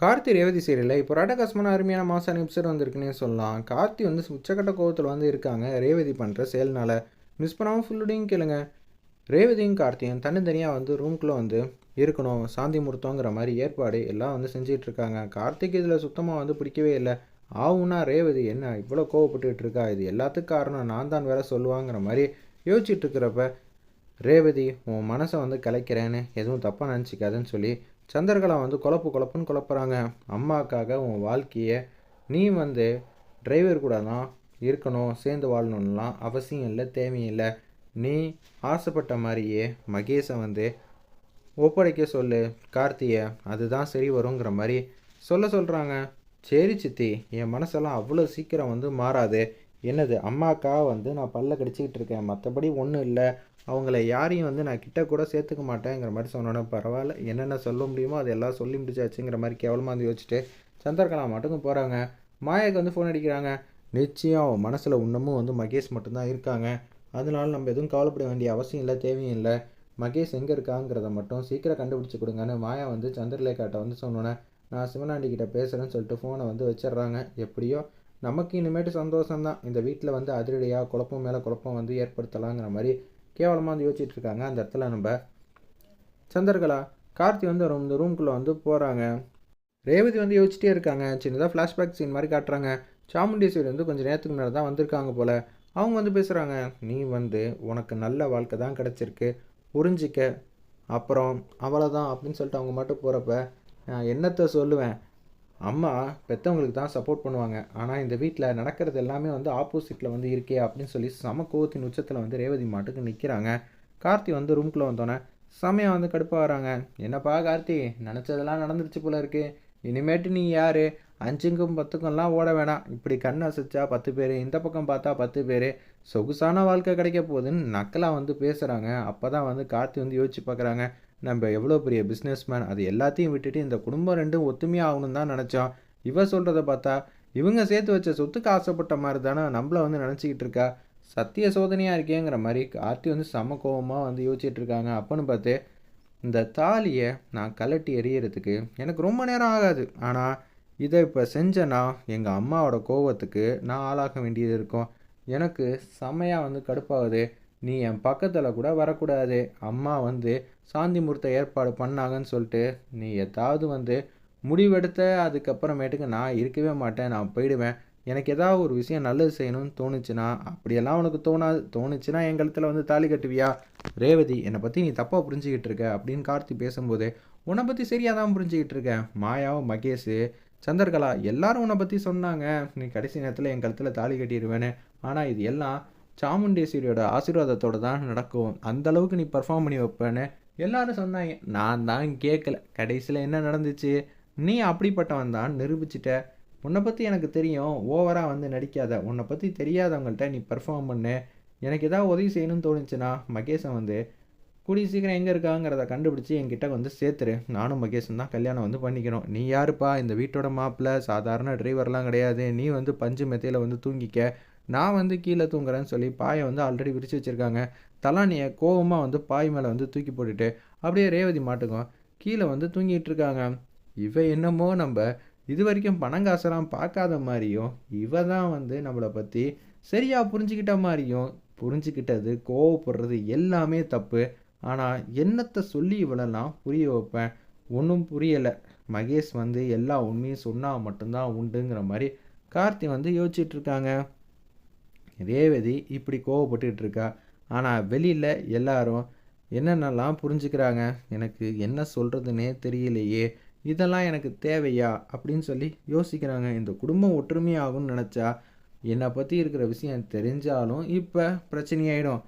கார்த்தி ரேவதி சீரியலில் இப்போ ராடகாசமான அருமையான மாசான எபிசோட் வந்திருக்குன்னே சொல்லலாம். கார்த்தி வந்து உச்சக்கட்ட கோவத்தில் வந்து இருக்காங்க. ரேவதி பண்ணுற செயல்னால் மிஸ் பண்ணாமல் ஃபுல்லுடையும் கேளுங்க. ரேவதியும் கார்த்தியும் தனித்தனியாக வந்து ரூம்குள்ளே வந்து இருக்கணும். சாந்தி முகூர்த்தங்கிற மாதிரி ஏற்பாடு எல்லாம் வந்து செஞ்சிட்ருக்காங்க. கார்த்திக் இதில் சுத்தமாக வந்து பிடிக்கவே இல்லை. ஆவுன்னா ரேவதி என்ன இவ்வளோ கோவப்பட்டுக்கிட்டு இருக்கா? இது எல்லாத்துக்கும் காரணம் நான் தான் வேற சொல்லுவாங்கிற மாதிரி யோசிச்சுட்டு இருக்கிறப்ப ரேவதி உன் மனசை வந்து கலைக்கிறேன்னு எதுவும் தப்பாக நினச்சிக்காதுன்னு சொல்லி சந்திரகலா வந்து குழப்பு குழப்புன்னு குழப்புறாங்க. அம்மாக்காக உன் வாழ்க்கையை நீ வந்து டிரைவர் கூட தான் இருக்கணும் சேர்ந்து வாழணும்லாம் அவசியம் இல்லை தேவையில்லை நீ ஆசைப்பட்ட மாதிரியே மகேஷை வந்து ஒப்படைக்க சொல்லு. கார்த்தியை அதுதான் சரி வருங்கிற மாதிரி சொல்ல சொல்கிறாங்க சரி சித்தி என் மனசெல்லாம் அவ்வளோ சீக்கிரம் வந்து மாறாது. என்னது அம்மாக்கா வந்து நான் பல்ல கடிச்சிக்கிட்டு இருக்கேன். மற்றபடி ஒன்றும் இல்லை. அவங்கள யாரையும் வந்து நான் கிட்ட கூட சேர்த்துக்க மாட்டேங்கிற மாதிரி சொன்னோன்னே பரவாயில்ல. என்னென்ன சொல்ல முடியுமோ அது எல்லாம் சொல்லி முடிச்சாச்சுங்கிற மாதிரி கேவலமாக வந்து யோசிச்சுட்டு சந்திரகலா மட்டுக்கும் போகிறாங்க மாயாவுக்கு வந்து ஃபோன் அடிக்கிறாங்க. நிச்சயம் மனசில் இன்னமும் வந்து மகேஷ் மட்டும்தான் இருக்காங்க. அதனால நம்ம எதுவும் கவலைப்பட வேண்டிய அவசியம் இல்லை தேவையும் இல்லை. மகேஷ் எங்கே இருக்காங்கிறத மட்டும் சீக்கிரம் கண்டுபிடிச்சி கொடுங்கன்னு மாயா வந்து சந்திரலேகாட்ட வந்து சொன்னோன்னே நான் சிவனாண்டி கிட்ட பேசுகிறேன்னு சொல்லிட்டு ஃபோனை வந்து வச்சிடுறாங்க. எப்படியோ நமக்கு இனிமேட்டு சந்தோஷம்தான். இந்த வீட்டில் வந்து அதிரடியாக குழப்பம் மேலே குழப்பம் வந்து ஏற்படுத்தலாங்கிற மாதிரி கேவலமாக வந்து யோசிச்சுட்டு இருக்காங்க அந்த இடத்துல நம்ம சந்திரகலா கார்த்தி வந்து ரூம் இந்த ரூம்குள்ளே வந்து போகிறாங்க ரேவதி வந்து யோசிச்சிட்டே இருக்காங்க. சின்னதாக ஃப்ளாஷ்பேக் சீன் மாதிரி காட்டுறாங்க. சாமுண்டீஸ்வரி வந்து கொஞ்சம் நேரத்துக்கு முன்னாடி தான் வந்திருக்காங்க போல். அவங்க வந்து பேசுகிறாங்க நீ வந்து உனக்கு நல்ல வாழ்க்கை தான் கிடச்சிருக்கு. புரிஞ்சிக்க. அப்புறம் அவ்வளோதான் அப்படின்னு சொல்லிட்டு அவங்க மட்டும் போகிறப்ப நான் என்னத்தை சொல்லுவேன்? அம்மா பெற்றவங்களுக்கு தான் சப்போர்ட் பண்ணுவாங்க. ஆனால் இந்த வீட்டில் நடக்கிறது எல்லாமே வந்து ஆப்போசிட்டில் வந்து இருக்கே அப்படின்னு சொல்லி சம கோவத்தின் உச்சத்தில் வந்து ரேவதி மாட்டுக்கு நிற்கிறாங்க கார்த்தி வந்து ரூம்குள்ளே வந்தோன்னே செமையாக வந்து கடுப்பாக வராங்க. என்னப்பா கார்த்தி? நினச்சதெல்லாம் நடந்துருச்சு போல இருக்கு. இனிமேட்டு நீ யார்? அஞ்சுக்கும் பத்துக்கும்லாம் ஓட வேணாம். இப்படி கண் அசைச்சா பத்து பேர் இந்த பக்கம் பார்த்தா பத்து பேர் சொகுசான வாழ்க்கை கிடைக்க போகுதுன்னு நக்கலாக வந்து பேசுகிறாங்க அப்போ தான் வந்து கார்த்தி வந்து யோசிச்சு பார்க்குறாங்க நம்ம எவ்வளோ பெரிய பிஸ்னஸ்மேன் அது எல்லாத்தையும் விட்டுட்டு இந்த குடும்பம் ரெண்டும் ஒத்துமையாக ஆகணும் தான் நினச்சோம். இவ சொல்கிறத பார்த்தா இவங்க சேர்த்து வச்ச சொத்துக்கு ஆசைப்பட்ட மாதிரி தானே நம்மளை வந்து நினச்சிக்கிட்டு இருக்கா? சத்திய சோதனையாக இருக்கேங்கிற மாதிரி கார்த்தி வந்து சம கோபமாக வந்து யோசிச்சுட்டு இருக்காங்க. அப்போன்னு பார்த்து இந்த தாலியை நான் கலட்டி எறியறதுக்கு எனக்கு ரொம்ப நேரம் ஆகாது. ஆனால் இதை இப்போ செஞ்சேன்னா எங்கள் அம்மாவோட கோவத்துக்கு நான் ஆளாக வேண்டியது இருக்கும். எனக்கு செமையாக வந்து கடுப்பாகுது. நீ என் பக்கத்தில் கூட வரக்கூடாது. அம்மா வந்து சாந்தி முகூர்த்த ஏற்பாடு பண்ணாங்கன்னு சொல்லிட்டு நீ ஏதாவது வந்து முடிவெடுத்த அதுக்கப்புறமேட்டுக்கு நான் இருக்கவே மாட்டேன். நான் போயிடுவேன். எனக்கு ஏதாவது ஒரு விஷயம் நல்லது செய்யணும்னு தோணுச்சுன்னா அப்படியெல்லாம் உனக்கு தோணாது. தோணுச்சுன்னா என் கழுத்தில் வந்து தாலி கட்டுவியா? ரேவதி என்னை பற்றி நீ தப்பாக புரிஞ்சுக்கிட்டு இருக்க அப்படின்னு கார்த்தி பேசும்போது உன்னை பற்றி சரியாக தான் புரிஞ்சுக்கிட்டு இருக்கேன். மாயாவும் மகேஷ் சந்திரகலா எல்லாரும் உன்னை பற்றி சொன்னாங்க. நீ கடைசி நேரத்தில் என் கழுத்தில் தாலி கட்டிடுவேன்னு ஆனால் இது எல்லாம் சாமுண்டேஸ்வரியோட ஆசீர்வாதத்தோடு தான் நடக்கும். அந்தளவுக்கு நீ பர்ஃபார்ம் பண்ணி வைப்பேன்னு எல்லாரும் சொன்னாங்க. நான் தான் கேட்கல கடைசியில் என்ன நடந்துச்சு? நீ அப்படிப்பட்டவன் தான் நிரூபிச்சிட்ட. உன்னை பற்றி எனக்கு தெரியும். ஓவராக வந்து நடிக்காத. உன்னை பற்றி தெரியாதவங்கள்ட்ட நீ பர்ஃபார்ம் பண்ணு. எனக்கு ஏதாவது உதவி செய்யணும்னு தோணுச்சுன்னா மகேஷன் வந்து கூடிய சீக்கிரம் எங்கே இருக்காங்கிறத கண்டுபிடிச்சி என்கிட்ட வந்து சேர்த்துரு. நானும் மகேஷன் தான் கல்யாணம் வந்து பண்ணிக்கணும். நீ யாருப்பா? இந்த வீட்டோட மாப்பிள்ள சாதாரண டிரைவர்லாம் கிடையாது. நீ வந்து பஞ்சு மெத்தையில் வந்து தூங்கிக்க. நான் வந்து கீழே தூங்குறேன்னு சொல்லி பாயை வந்து ஆல்ரெடி விரித்து வச்சுருக்காங்க. தலானியை கோவமாக வந்து பாய் மேலே வந்து தூக்கி போட்டுட்டு அப்படியே ரேவதி மாட்டுக்கும். கீழே வந்து தூங்கிட்டு இருக்காங்க. இவ என்னமோ நம்ம இது வரைக்கும் பணங்காசெல்லாம் பார்க்காத மாதிரியும் இவ தான் வந்து நம்மளை பற்றி சரியாக புரிஞ்சுக்கிட்ட மாதிரியும் புரிஞ்சுக்கிட்டது கோவப்படுறது எல்லாமே தப்பு. ஆனால் என்னத்தை சொல்லி இவளெல்லாம் புரிய வைப்பேன்? ஒன்றும் புரியலை. மகேஷ் வந்து எல்லா உண்மையும் சொன்னால் மட்டும்தான் உண்டுங்கிற மாதிரி கார்த்தி வந்து யோசிச்சிட்ருக்காங்க ரேவதி இப்படி கோவப்பட்டுக்கிட்டு இருக்கா? ஆனால் வெளியில் எல்லாரும் என்னென்னலாம் புரிஞ்சுக்கிறாங்க? எனக்கு என்ன சொல்கிறதுனே தெரியலையே. இதெல்லாம் எனக்கு தேவையா? அப்படின்னு சொல்லி யோசிக்கிறாங்க. இந்த குடும்பம் ஒற்றுமையாகும்னு நினச்சா என்னை பற்றி இருக்கிற விஷயம் தெரிஞ்சாலும் இப்போ பிரச்சனையாயிடும்.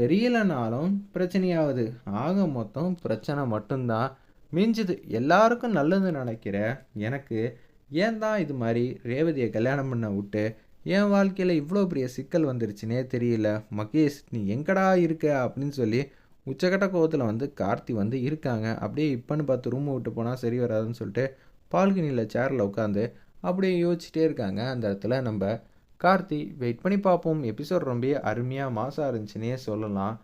தெரியலனாலும் பிரச்சனையாகுது ஆக மொத்தம் பிரச்சனை மட்டும்தான். மிஞ்சுது. எல்லாருக்கும் நல்லது நினைக்கிற எனக்கு ஏன் தான் இது மாதிரி ரேவதியை கல்யாணம் பண்ண விட்டு என் வாழ்க்கையில் இவ்வளோ பெரிய சிக்கல் வந்துருச்சுனே தெரியல. மகேஷ் நீ எங்கடா இருக்க? அப்படின்னு சொல்லி உச்சக்கட்ட கோவத்தில் வந்து கார்த்தி வந்து இருக்காங்க. அப்படியே இப்போன்னு பார்த்து ரூமை விட்டு போனால் சரி வராதுன்னு சொல்லிட்டு பால்கனியில் சேரில் உட்காந்து அப்படியே யோசிச்சுட்டே இருக்காங்க. அந்த இடத்துல நம்ம கார்த்தி வெயிட் பண்ணி பார்ப்போம் எபிசோட் ரொம்ப அருமையாக மாசாக இருந்துச்சுன்னே சொல்லலாம்.